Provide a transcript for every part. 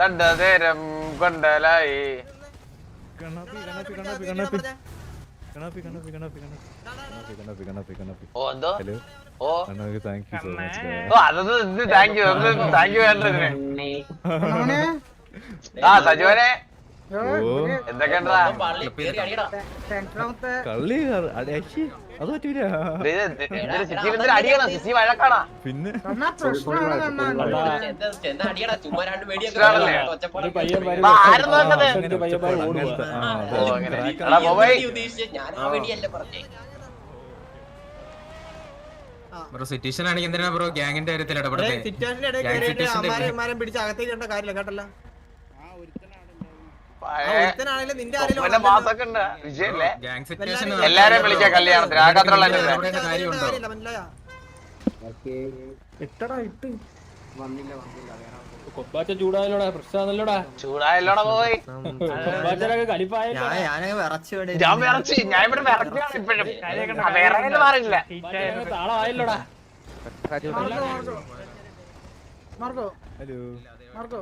കണ്ടതേരം കൊണ്ടലായി. സജുവനെ. എന്തൊക്കെ കള്ളി അത് പറ്റൂല. പിന്നെ? ബ്രോ എന്തിനാ ബ്രോ ഗ്യാങ്ങിന്റെ കാര്യത്തിൽ ഇടപെടുന്നത് പിടിച്ച് അകത്തേക്ക് കാര്യമില്ല കേട്ടല്ലോ? എല്ലാരെയും വിളിക്കാം കല്യാണത്തിന്. ആ ഇട്ട് വന്നില്ല വന്നില്ല. കൊപ്പാച്ച ചൂടായല്ലോടാ പ്രശ്നമാണല്ലോടാ ചൂടായല്ലോടാ പോയി. ഞാൻ വിറച്ച് ഞാൻ ഇവിടെ വിറക്കാണ് മാർക്കോ ഹലോ. മാർക്കോ.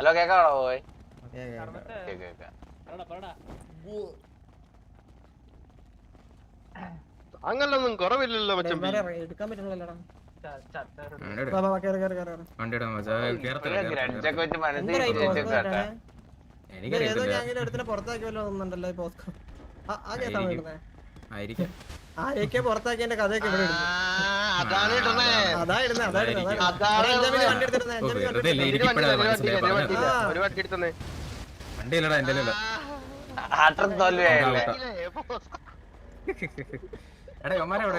ഹലോ കേക്കാണോ പോയി അങ്ങനൊന്നും കുറവില്ലല്ലോ മച്ചമ്പി എടുക്കാൻ പറ്റുന്നില്ലടാ വണ്ടിയുടെ ആരെയൊക്കെ പുറത്താക്കിയതിന്റെ കഥയൊക്കെ ഇവിടെ ഇടുന്നു. അതാണ് ഇടണേ അതാ ഇടുന്നെ, അതാ ഇടുന്നെ, അതാ വണ്ടി എടുത്തിരുന്നെ, അഞ്ചാം മില്ലി വണ്ടി വെറുതെ വണ്ടി ഇരിക്കപ്പെടാതെ ഒരു വണ്ടി മനസ്സിലായി ഒരു വണ്ടി ഇല്ല, ഒരു വണ്ടി എടുത്തന്നെ വണ്ടിയില്ലടാ എന്റെ കയ്യിലില്ല. ആട്ടം തോൽവിയായല്ലേ എടാ ഒമാരോടെ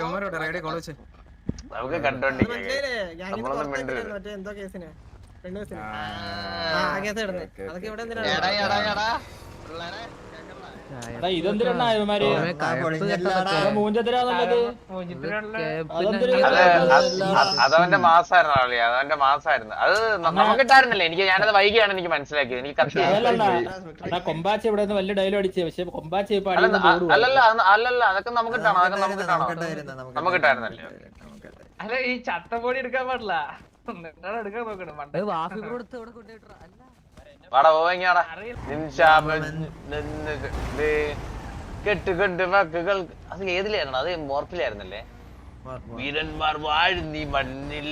നമുക്ക് ഇത് കണ്ടോണ്ടിരിക്കാം മനസ്സിലായില്ലേ? ഗ്യാങ്ങിന്ന് നമ്മളൊന്നും പുറത്താക്കിയില്ലേ, മറ്റേ എന്തോ കേസിന് പെണ്ണ് ആ, ആ കേസ് അതൊക്കെ ഇവിടെ എന്തിനാണ് എടാ എടാ എടാ പിള്ളേരെ കേക്കണ്ട അതവന്റെ മാസായിരുന്നു കളി അതവന്റെ മാസായിരുന്നു. അത് നമുക്കിട്ടായിരുന്നല്ല? എനിക്ക് ഞാനത് വൈകിയാണ് എനിക്ക് മനസ്സിലാക്കിയത്. എനിക്ക് കൊമ്പാച്ച ഇവിടെ വലിയ ഡയലോഗ് അടിച്ചേ പക്ഷെ കൊമ്പാച്ച അല്ലല്ല അല്ലല്ല അതൊക്കെ നമുക്കിട്ടാണോ? അതൊക്കെ നമുക്കിട്ടാണോ? നമുക്കിട്ടായിരുന്നല്ലേ? അല്ല ഈ ചട്ടപ്പൊടി എടുക്കാൻ പാടില്ല. എടുക്കാൻ നോക്കണം. പണ്ട് വാക്ക് കൊടുത്ത് ഇവിടെ കൊണ്ടുപോയിട്ടാ വാടാ പോവാടാ കെട്ട് കെട്ട് വാക്കുകൾ അത് ഏതിലായിരുന്നു? അത് മോർപ്പിലായിരുന്നല്ലേ വീരന്മാർ വാഴും നീ മണ്ണിൽ.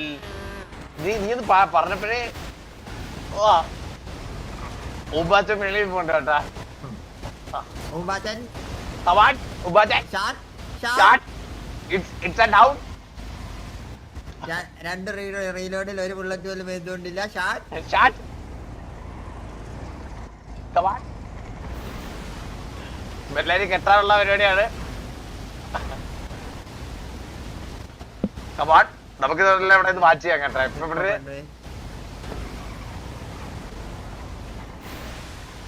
നീ നീ ഒന്ന് പറഞ്ഞപ്പോഴേ ഓ ഉപാച്ച വെളിയിൽ പോണ്ട കേട്ടാ. ഇറ്റ്സ് ഇറ്റ്സ് എ ഡൗൺ ഞാൻ രണ്ട് റീലോഡിൽ ഒരു ബുള്ളറ്റ് പോലും എഴുതുകൊണ്ടില്ല ഷാറ്റ് സ്റ്റാർട്ട് കമാൺ എല്ലാരും കെട്ടാനുള്ള പരിപാടിയാണ്. കമാൺ നമുക്ക് ഇതെല്ലാം ഇവിടെ നിന്ന് മാറ്റി ചെയ്യാം കേട്ടോ. ഇവിടെ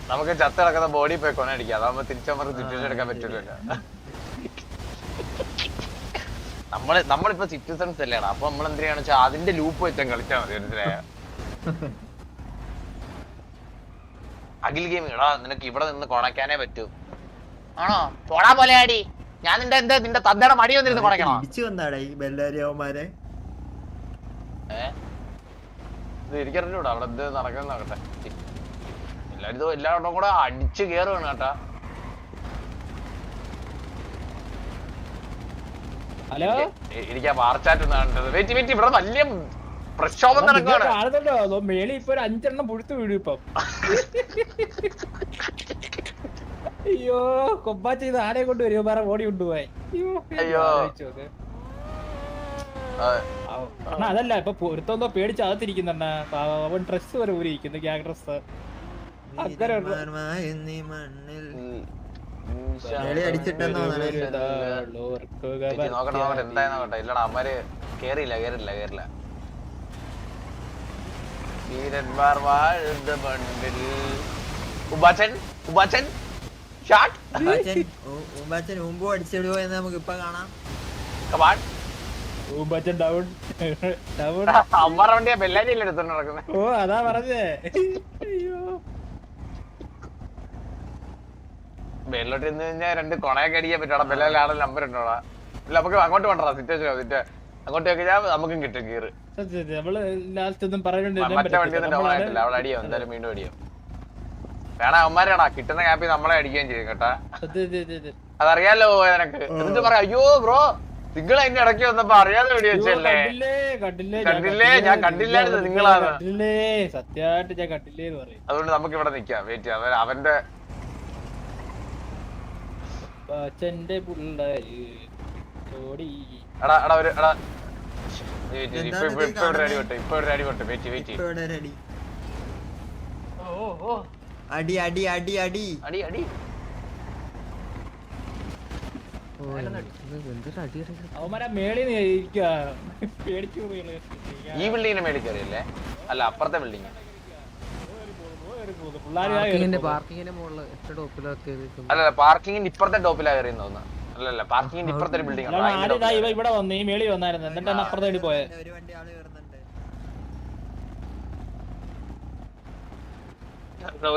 നമുക്ക് ചത്ത് കിടക്കുന്ന ബോഡി പോയി കൊനടിക്കാം അതാകുമ്പോ തിരിച്ചമ്മക്ക് സിറ്റുവേഷൻ എടുക്കാൻ പറ്റില്ലല്ലോ നമ്മൾ നമ്മളിപ്പോ സിറ്റിസൺസ് അല്ലേടാ അപ്പൊ നമ്മൾ എന്തിനാണെന്ന് വെച്ചാൽ അതിന്റെ ലൂപ്പ് വെച്ചാൽ കളിച്ചാൽ മതി മനസ്സിലായ? അഖിൽ ഗെയിം എടാ നിനക്ക് ഇവിടെ നിന്ന് കൊണക്കാനേ പറ്റൂ. ആണോ? പോടാ പോലെ ആടി ഞാൻ നിന്റെ എന്താ നിന്റെ തന്തയുടെ മടി വന്നിരുന്ന് കൊണക്കണോ ഇടിച്ചു വന്നാടാ ഈ ബെല്ലാരിയവന്മാരെ ഏ? ഇത് എനിക്കറിഞ്ഞൂടാ അവിടെ എന്ത് നടക്കുന്ന നോക്കട്ടെ. എല്ലാരും ഇതോ എല്ലാവരും കൂടെ അടിച്ചു കേറുവാണ് കേട്ടാ. ഹലോ? ഇരിക്കാ എനിക്ക് ആ വാർച്ചാറ്റ് ഒന്ന് കണ്ടത് വെയിറ്റ് വെയിറ്റ് ഇവിടെ വലിയ പ്രക്ഷോഭം നടക്കുകയാണ് കാണുന്നുണ്ടോ? മേളി ഇപ്പൊ ഒരു അഞ്ചെണ്ണം പുഴുത്തു വീഴും ഇപ്പം. അയ്യോ കൊമ്പാച്ച ഇത് ആരെ കൊണ്ട് വരുമോ വേറെ ഓടി കൊണ്ടുപോയി അയ്യോ അണ്ണാ അതല്ല ഇപ്പൊ പൊരുത്തൊന്നോ പേടിച്ച് അകത്തിരിക്കുന്നുണ്ണ അവൻ ഡ്രസ് വരെ ഊരിയിരിക്കുന്നു ഗ്യാങ് ഡ്രസ് അങ്ങനെ നോക്കട്ടെ നോക്കട്ടെ എന്തായാലും നോക്കട്ടെ. ഇല്ലടാ അമ്മര് കേറിയില്ല കേറില്ല കേറില്ല വീരന്മാർ വാഴുന്ന മണ്ണിൽ. ഉബാച്ചൻ ഉബാച്ചൻ ഷാട്ട്. ഉമ്പാച്ചൻ മുമ്പ് അടിച്ചിടുവോ എന്ന് നമുക്ക് ഇപ്പൊ കാണാം കമാൺ ഊമ്പച്ചൻ ഡൗൺ ഡൗൺ അമ്മറ വണ്ടിയാ ബെല്ലാരിയല്ലേ എടുത്തോണ്ട് നടക്കുന്നത് ഓ അതാ പറഞ്ഞേ. അയ്യോ. മേലോട്ട് നിന്ന് കഴിഞ്ഞാൽ രണ്ട് കൊണയൊക്കെ അടിക്കാൻ പറ്റും. ബെല്ലാലെ നമ്പർ ഉണ്ടോടാ. നമുക്ക് അങ്ങോട്ട് വേണ്ടടാ സിറ്റുവേഷൻ സിറ്റ് അങ്ങോട്ട് കഴിഞ്ഞാൽ നമുക്കും കിട്ടും സത്യം നമ്മൾ ലാസ്റ്റ് ഒന്നും പറയാൻ മറ്റേ വണ്ടി ആയിട്ടില്ല അവിടെ അടിയോ? എന്തായാലും വീണ്ടും അടിയോ? വേണ കിട്ടുന്ന ക്യാപ്പിൽ നമ്മളെ അടിക്കുകയും ചെയ്യും കേട്ടാ. അതറിയാലോ എനക്ക് എന്നിട്ട് പറയാം അയ്യോ ബ്രോ നിങ്ങൾ അതിന്റെ ഇടയ്ക്ക് വന്നപ്പോ അറിയാതെ വെടി വെച്ചല്ലേ കണ്ടില്ലേ? ഞാൻ കണ്ടില്ലായിരുന്നു നിങ്ങളാണ്. കണ്ടില്ലേ സത്യമായിട്ട് ഞാൻ കണ്ടില്ലേ അതുകൊണ്ട് നമുക്ക് ഇവിടെ നിക്കാം വെയിറ്റ് ചെയ്യാം. അവന്റെ അച്ഛന്റെ പിള്ളേര് എടാ എടാ ഒരു എടാ അടി അടി അടി ഓ ഓ അടി അടി അടി ഈ ബിൽഡിങ്ങിന്റെ മേളിൽ കയറിയല്ലേ? അല്ല അപ്പുറത്തെ ബിൽഡിങ് പാർക്കിങ്ങിന്റെ മുകളിൽ അല്ല പാർക്കിങ്ങിന്റെ ഇപ്പുറത്തെ ടോപ്പിലാ കയറിയെന്ന് തോന്നുന്നു. അല്ലല്ല പാർക്കിങ്ങിന്റെ ഇപ്പുറത്തെ ഒരു ബിൽഡിംഗ് ആദ്യം ഇവ ഇവിടെ വന്ന് ഈ മേളി വന്നായിരുന്നു. എന്നിട്ടാണ് അപ്പുറത്തെ വേണ്ടി പോയത് ഒരു വണ്ടി ആൾ കയറുന്നുണ്ട്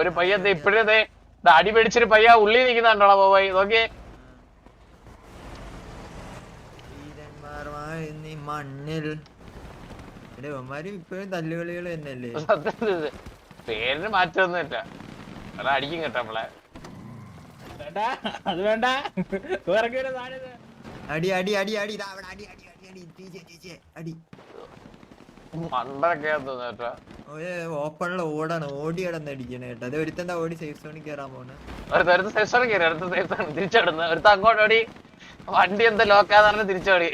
ഒരു പയ്യൻ ഇപ്പോഴേ ദേ ദാ അടി പേടിച്ചൊരു പയ്യ ഉള്ളി നിൽക്കുന്നുണ്ടോടാ പോയി നോക്കിയേ. വീരന്മാർ വാഴുന്ന ഈ മണ്ണിൽ. എടേ ഇവന്മാര് ഇപ്പോഴും തല്ലുകളികൾ തന്നെയല്ലേ. പേരിന് മാറ്റമൊന്നുമില്ല. അതാ അടിക്കും കേട്ടോ നമ്മളെ വേണ്ട അത് വേണ്ട. സാധനം അടി അടി അടി അടി. ഇതാ അവിടെ. അടി അടി അടി അടി. അടി. മണ്ടൊക്കെ തോന്നുന്നു കേട്ടോ ഒരു ഓപ്പണിൽ ഓടാണ്. ഓടി കിടന്ന് അടിക്കണ കേട്ടോ. അത് ഒരുത്തന്റെ ഓടി സേഫ് സോണിൽ കയറാൻ പോണ. സേഫ് സോണിൽ കയറി അടുത്ത സെഷൻ തിരിച്ചോടുന്നു ഒരുത്ത അങ്ങോട്ട് ഓടി. വണ്ടി എന്താ ലോക്കാന്ന് പറഞ്ഞ് തിരിച്ചോടി.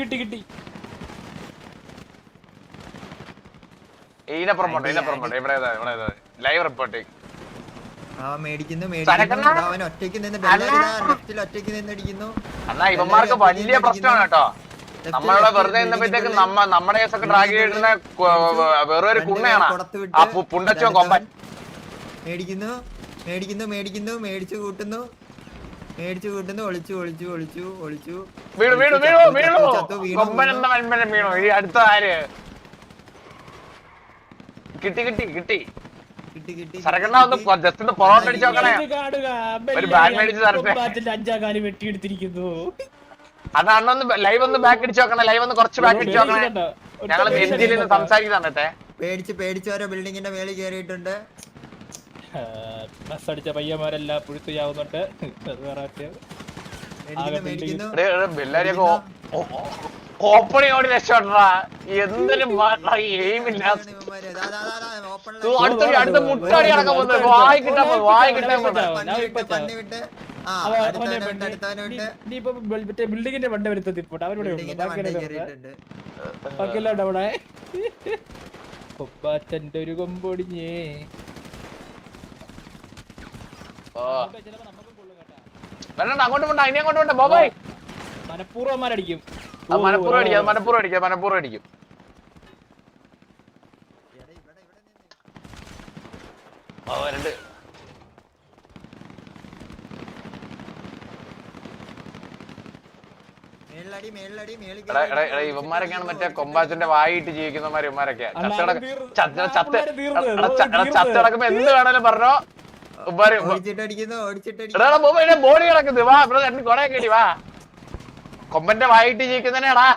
കിട്ടി കിട്ടി. ഇതിനപ്പുറം പോട്ടെ ഇതിനപ്പുറം പോട്ടെ. ഇവിടെ ഇവിടെ ലൈവ് റിപ്പോർട്ടിംഗ് എന്നാ ഇവന്മാർക്ക് വലിയ പ്രശ്നമാണ് കേട്ടോ. നമ്മളെ വെറുതെ നിന്നപ്പോഴത്തേക്ക് നമ്മ നമ്മുടെ കേസൊക്കെ ഡ്രാഗ് ചെയ്യുന്ന വെറും കുണ്ണയാണ് ആ പു- പുണ്ടച്ചോ കൊമ്പൻ. മേടിക്കുന്നു മേടിക്കുന്നു മേടിക്കുന്നു മേടിച്ചു കൂട്ടുന്നു. മേടിച്ചു കൂട്ടുന്നു ഒളിച്ചു ഒളിച്ചു ഒളിച്ചു ഒളിച്ചു. വീണു വീണു വീണു വീണു. കൊമ്പൻ എന്ന വൻപനം വീണു? ഈ അടുത്ത ആര്? കിട്ടി കിട്ടി കിട്ടി. സരക്കണ്ണ ഒന്ന് ജസ്റ്റ് ഒന്ന് പൊറോട്ട അടിച്ച് നോക്കണേ ഒരു ബാറ്റ് മേടിച്ച് തരട്ടെ. കൊമ്പാറ്റിന്റെ അഞ്ചാം കാലി വെട്ടിയെടുത്തിരിക്കുന്നു. അത് അണ്ണൊന്ന് ലൈവ് ഒന്ന് ബാക്ക് അടിച്ച് നോക്കണേ ലൈവ് ഒന്ന് കുറച്ച് ബാക്ക് അടിച്ച് നോക്കണേ ഞങ്ങൾ നെഞ്ചിൽ നിന്ന് സംസാരിക്കുന്നുണ്ടേ പേടിച്ച് പേടിച്ച് ഓരോ ബിൽഡിങ്ങിന്റെ മേളിൽ കയറിയിട്ടുണ്ട്. ബസ് അടിച്ച പയ്യന്മാരെല്ലാം പുഴുത്തുചാവുന്നുണ്ട്. അത് വേറെ ഓപ്പണി ഓടി രക്ഷപ്പെട്ടാ. എന്തൊരു എയിമില്ല ൽ അടുത്ത അടുത്ത മുട്ടാടി അടക്കം വന്നു. വായി കിട്ടാൻ പോകുന്നു വായി കിട്ടാൻ പോകുന്നു പന്നി വിട്ട് ബിൽഡിങ്ങിന്റെ വണ്ട വരുത്തത്തി പോട്ടെ അവരുടെ കൊപ്പാച്ചന്റെ ഒരു കൊമ്പൊടിഞ്ഞേ. വേണ്ട അങ്ങോട്ട് പോണ്ട ഇനി അങ്ങോട്ട് പോണ്ട ബോബോയ് മനഃപൂർവന്മാരടിക്കും അത് മനപ്പൂർവം അടിക്കും മനപ്പൂർവം അടിക്കാം മനപ്പൂർവം അടിക്കും ഓ രണ്ട് മേളിലടി മേളിലടി മേളിൽ എടാ എടാ എടാ ഇവന്മാരൊക്കെയാണ് മറ്റേ കൊമ്പാച്ചന്റെ വായിട്ട് ജീവിക്കുന്നവന്മാര് ഇവന്മാരൊക്കെ അല്ല, ചത്തടക്ക അത് തീർന്നു. ചത്ത ചത്ത് ഇവന്മാരൊക്കെയാണ് മറ്റേ എടാ, വായിട്ട് ജീവിക്കുന്നവന്മാർ ഇവന്മാരൊക്കെ ചത്തടക്കുമ്പോ എന്ത് വേണേലും പറഞ്ഞോ. ഉമ്മാരും ബോഡി കിടക്കുന്നത് വാ ഇവിടെ രണ്ട് കൊടയെ കേടി വാ. കൊമ്പന്റെ വായിട്ട് ജീവിക്കുന്നതിനാടാ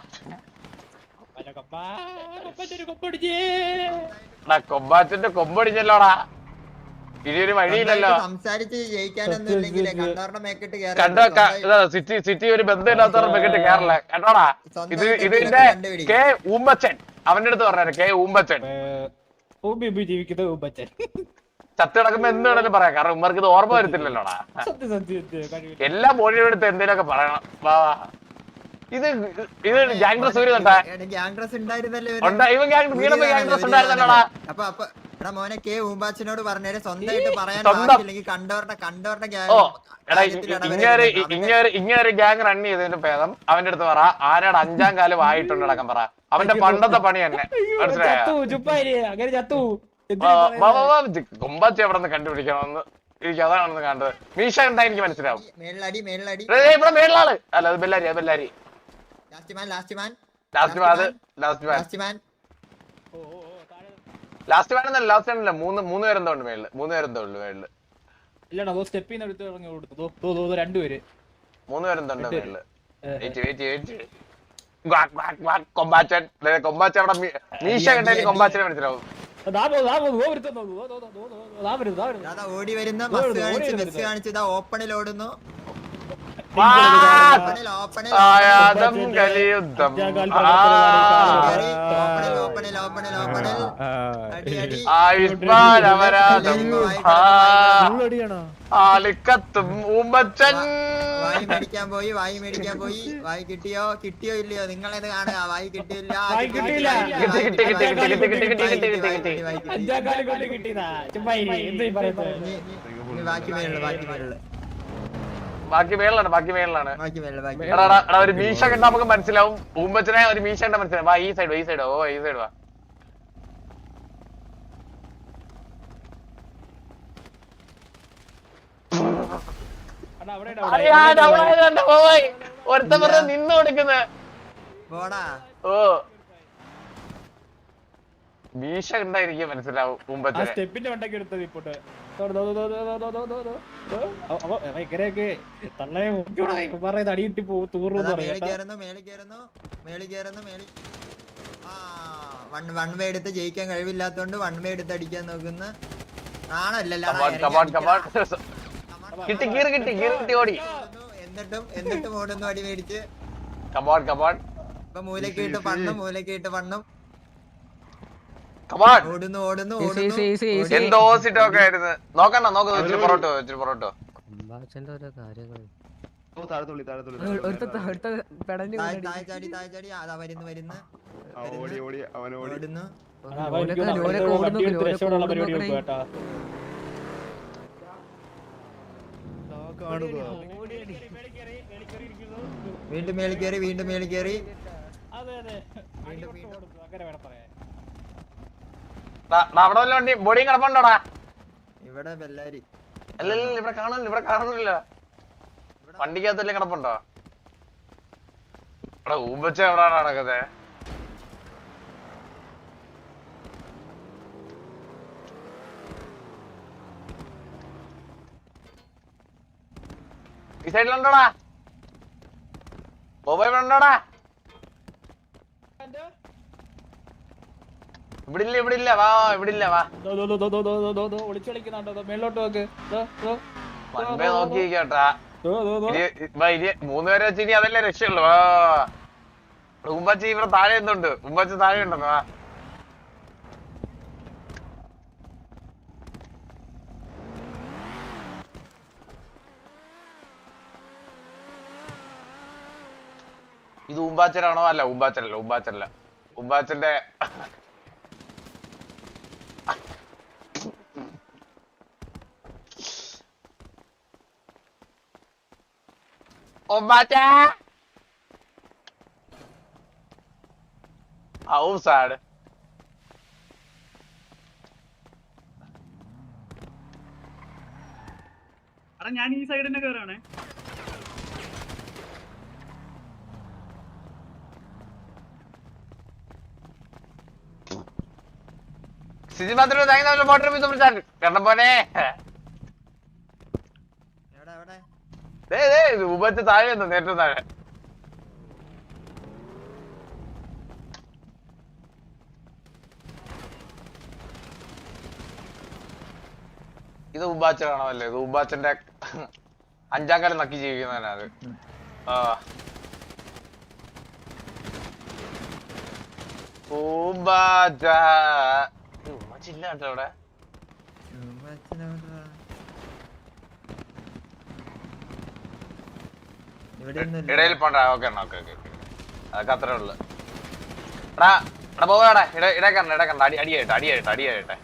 കൊമ്പാച്ചന്റെ കൊമ്പടിഞ്ഞല്ലോടാ ഇനി ഒരു വഴിയില്ലല്ലോ സംസാരിച്ച് ജയിക്കാനൊന്നും ഇല്ലെങ്കിലേ കണ്ടവരുടെ മേക്കിട്ട് കയറി സിറ്റി സിറ്റി ഒരു ബന്ധമില്ലാത്തവർ മേക്കിട്ട് കേരള കേട്ടോടാ ഇത് ഇതിന്റെ കെ ഊമ്പച്ചൻ. അവന്റെ അടുത്ത് പറഞ്ഞു കെ ഊമ്പച്ചൻ. ഊമ്പി ഊമ്പി ജീവിക്കുന്ന ഊമ്പച്ചൻ. ചത്ത് കിടക്കുമ്പോ എന്ത് വേണേലും പറയാം. കാരണം ഉമ്മർക്ക് ഇത് ഓർമ്മ വരത്തില്ലല്ലോടാ. സത്യം സത്യം സത്യം. എല്ലാ ബോഡിയുടെ അടുത്ത് എന്തെങ്കിലുമൊക്കെ പറയണം. വാ വാ. ഇത് ഇത് ഗ്യാങ് ഡ്രസ് ഉണ്ടായിരുന്നല്ലേ ഇവർ? ഇവൻ ഗാംഗ് ഡ്രസ്. ഉണ്ടായിരുന്നല്ലോടാ? അപ്പൊ അപ്പൊ എടാ മോനെ കെ ഊമ്പാച്ചനോട് പറഞ്ഞേരെ സ്വന്തമായിട്ട് പറയാൻ. ബാക്കിയില്ലെങ്കിൽ കണ്ടവരുടെ കണ്ടവരുടെ ഓ എടാ. ഇങ്ങനെ ഇങ്ങനെ ഇങ്ങനെ ഗ്യാങ് റൺ ചെയ്തതിന്റെ ഭേദം അവന്റെ അടുത്ത് പറ ആരാട് അഞ്ചാം കാലം ആയിട്ടുണ്ട് അടക്കം പറ. അവന്റെ പണ്ടത്തെ പണി തന്നെ. മനസ്സിലായോ? കൊമ്പാച്ചി എവിടെ നിന്ന് കണ്ടുപിടിക്കണമെന്ന് എനിക്ക് അതാണെന്ന് കണ്ടത്. മീശ എന്താ എനിക്ക് മനസ്സിലാവും. ഇവിടെ മേളിലാൾ. അല്ല അത് Bellary Bellary. Last man last man last man last man last വേണമെന്നല്ല last വേണമല്ല മൂന്ന് മൂന്ന് പേരെന്തോ ഉണ്ട് മേളിൽ. മൂന്ന് പേരെന്തോ ഉണ്ട് മേളിൽ. ഇല്ലടാ അതോ സ്റ്റെപ്പിൽ എടുത്ത് ഇറങ്ങി കൊടുത്തു രണ്ടുപേര് മൂന്ന് പേരെന്തോ മേളിൽ. വെയിറ്റ് വെയിറ്റ് അവിടെ ഓടി വരുന്ന ഓപ്പണിൽ ഓടുന്നു. ആയാതം ആളിക്കത്തും ഉമ്മച്ചൻ വായി മേടിക്കാൻ പോയി വായി മേടിക്കാൻ പോയി. വായി കിട്ടിയോ? കിട്ടിയോ ഇല്ലയോ? നിങ്ങൾ കാണുക? വായി കിട്ടിയില്ല. ബാക്കി പേരുള്ളു ബാക്കി പേരുള്ളു ബാക്കി മേളിലാണ് ബാക്കി മേളിലാണ്. ബാക്കി മേലുള്ള ബാക്കി എടാ ഒരു മീശ കണ്ടാ നമുക്ക് മനസ്സിലാവും. പൂമ്പച്ചനെ ഒരു മീശ കണ്ട മനസ്സിലാവും. വാ ഈ സൈഡ് ഈ സൈഡ് ഓ ഈ സൈഡ് വാ. ഒരുത്തൻ നിന്ന് കൊടുക്കുന്നത് ഓ. മീശ കണ്ടാ എനിക്ക് മനസ്സിലാവും സ്റ്റെപ്പിന്റെ വണ്ടൊക്കെ എടുത്തത് ഇപ്പോട്ട്. വൺ വേ എടുത്ത് ജയിക്കാൻ കഴിവില്ലാത്തോണ്ട് വൺ വേ എടുത്ത് അടിക്കാൻ നോക്കുന്ന. എന്നിട്ടും എന്നിട്ടും ഓടുന്നു അടി മേടിച്ച്. മൂലക്കിട്ട് പണ്ണും മൂലക്കിട്ട് പണ്ണും ഓടുന്നു ഓടുന്നു ഓടുന്നു. എന്തോ സിറ്റൊക്കെ ആയിരുന്നു നോക്കണ്ട നോക്ക് ഇച്ചിരി പൊറോട്ടോ ഇച്ചിരി പൊറോട്ടോ. ഓരോ കാര്യങ്ങൾ. വീണ്ടും മേളിക്കേറി കയറി വീണ്ടും മേളിൽ കയറി. വീണ്ടും വീണ്ടും. അങ്ങനെ വേണം പറയാം അവിടെ വല്ല വണ്ടി ബോഡിയും കിടപ്പുണ്ടോടാ? ഇവിടെ ബെല്ലാരി അല്ലല്ല ഇവിടെ കാണുന്നില്ല ഇവിടെ കാണുന്നില്ല. വണ്ടിക്കകത്തല്ലേ കിടപ്പുണ്ടോ? ഇവിടെ ഊമ്പച്ച എവിടാണ് നടക്കുന്നത്? ഈ സൈഡിലുണ്ടോടാ ബോബോ ഇവിടില്ല ഇവിടില്ല വാ ഇവിടില്ല വാ. ഒളിച്ചു കളിക്കുന്നുണ്ടോ മൂന്നുപേരെ വെച്ച് അതല്ലേ രക്ഷയുള്ളു. വാ ഉമ്പാച്ചി ഇവിടെ താഴെ എന്തുണ്ട് ഉമ്മച്ചി താഴെ ഉണ്ടല്ലോ വാ. ഇത് ഉമ്പാച്ചനാണോ? അല്ല ഉമ്പാച്ചനല്ല ഉമ്പാച്ചനല്ല. ഉമ്പാച്ചന്റെ おばちゃんあ、オフサイド。ഞാൻ ഈ സൈഡിനെ കയറാണേ സിജി മാത്രമേ താങ്ക് നമ്മുടെ ഫോട്ടോ റുപ്പീസ് സൂപ്പർ ചാറ്റ് കണ്ട പോനെ ഉപത്തെ താഴെ എന്തോ നേരത്തെ താഴെ. ഇത് ഉബാച്ച കാണാമല്ലേ ഇത് ഉബാച്ചന്റെ അഞ്ചാം കാലം നക്കി ജീവിക്കുന്നതിനാണ് ആ. ഉബാച്ച ഉമ്മച്ചില്ല കേട്ടോ ഇവിടെ ഇടയിൽ പോണ്ട. ഓക്കെ ഓക്കെ ഓക്കെ അതൊക്കെ അത്രേ ഉള്ളു. എടാ എടാ പോവാടാ. ഇട ഇടക്കണ്ട ഇടക്കണ്ട അടി അടിയായിട്ട് അടിയായിട്ട് അടിയായിട്ട്.